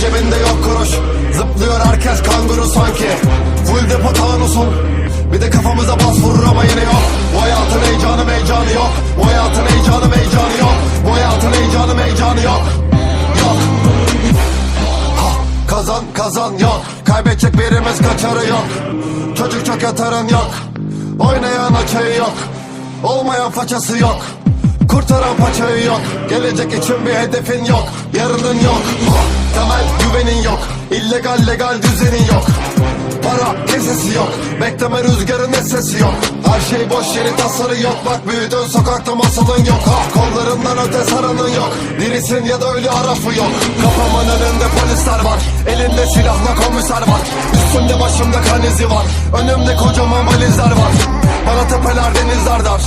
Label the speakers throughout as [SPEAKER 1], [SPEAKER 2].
[SPEAKER 1] Cebinde yok kuruş. Zıplıyor herkes kanguru sanki. Full depo tanusun Bir de kafamıza bas vurur ama yine yok. Bu hayatın heyecanı heyecanı yok. Bu hayatın heyecanı heyecanı yok. Bu hayatın heyecanı heyecanı yok. Yok. Ha, Kazan kazan yok. Kaybedecek birimiz kaçarı yok. Çocuk çok yatarın yok. Oynayan açayı yok. Olmayan façası yok. Kurtaran paçayı yok. Gelecek için bir hedefin yok. Yarının yok. Temel güvenin yok. İllegal legal düzenin yok. Para kesesi yok. Bekleme rüzgarın sesi yok. Her şey boş yeri tasarı yok. Bak büyüdün sokakta masalın yok. Ha, Kollarından öte saranın yok. Dirisin ya da ölü arafı yok. Kafamın önünde polisler var. Elinde silahla komiser var. Üstümde başımda kan izi var. Önümde kocaman valizler var. Bana tepeler denizler dar.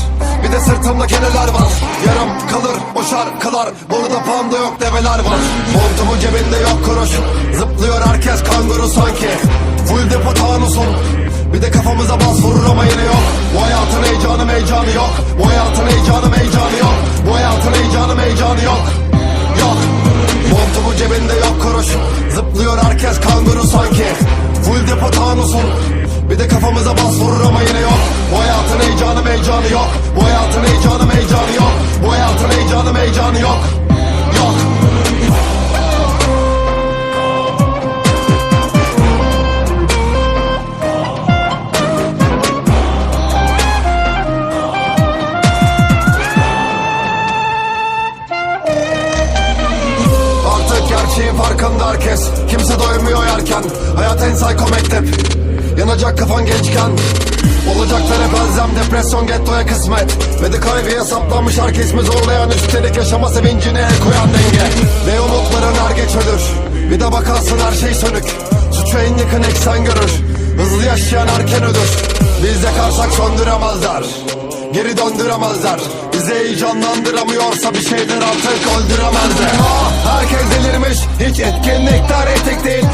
[SPEAKER 1] Bir de sırtımda keneler var. Yarım kalır o şarkılar Burada panda yok develer var. Montumu cebinde yok kuruş kanguru sanki. Full depo tanusun. Bir de kafamıza bas vurur ama yine yok. Bu hayatın heyecanı heyecanı yok. Bu hayatın heyecanı heyecanı yok. Bu hayatın heyecanı heyecanı yok. Yok. Montumu cebinde yok kuruş. Zıplıyor herkes kanguru sanki. Full depo tanusun. Bir de kafamıza bas vurur ama yine yok. Bu hayatın heyecanı heyecanı yok. Bu hayatın heyecanı heyecanı yok Doymuyor yerken Hayat en psycho mektep. Yanacak kafan gençken Olacaklara belzem depresyon gettoya kısmet. Ve de kaybıya saplanmış herkes zorlayan Üstelik yaşama sevincine el koyan denge. Ve umutların er geç ölür Bir de bakarsın her şey sönük. Suçu en yakın eksen görür Hızlı yaşayan erken ölür Biz yakarsak söndüremezler Geri döndüremezler. Bizi heyecanlandıramıyorsa bir şeyler artık öldüremezler. Ah, Herkes delirmiş Hiç etkinlikler etik değil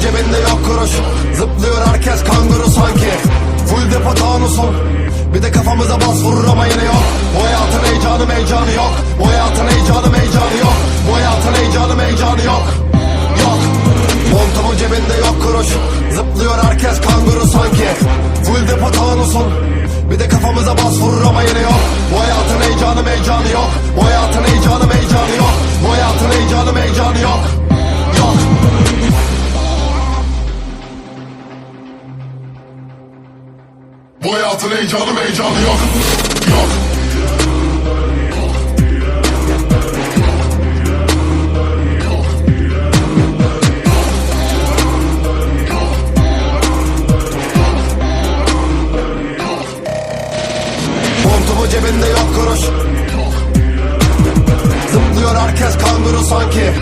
[SPEAKER 1] cebinde yok kuruş. Zıplıyor herkes kanguru sanki. Full depo tanusun Bir de kafamıza bas vurur ama yine yok. Bu hayatın heyecanı heyecanı yok. Bu hayatın heyecanı heyecanı yok. Bu hayatın heyecanı heyecanı yok. Yok. Montumu cebinde yok kuruş. Zıplıyor herkes kanguru sanki. Full depo tanusun Bir de kafamıza bas vurur ama yine yok Bu hayatın heyecanı heyecanı yok. Yok. Montumu cebinde yok
[SPEAKER 2] kuruş Zıplıyor herkes kanguru sanki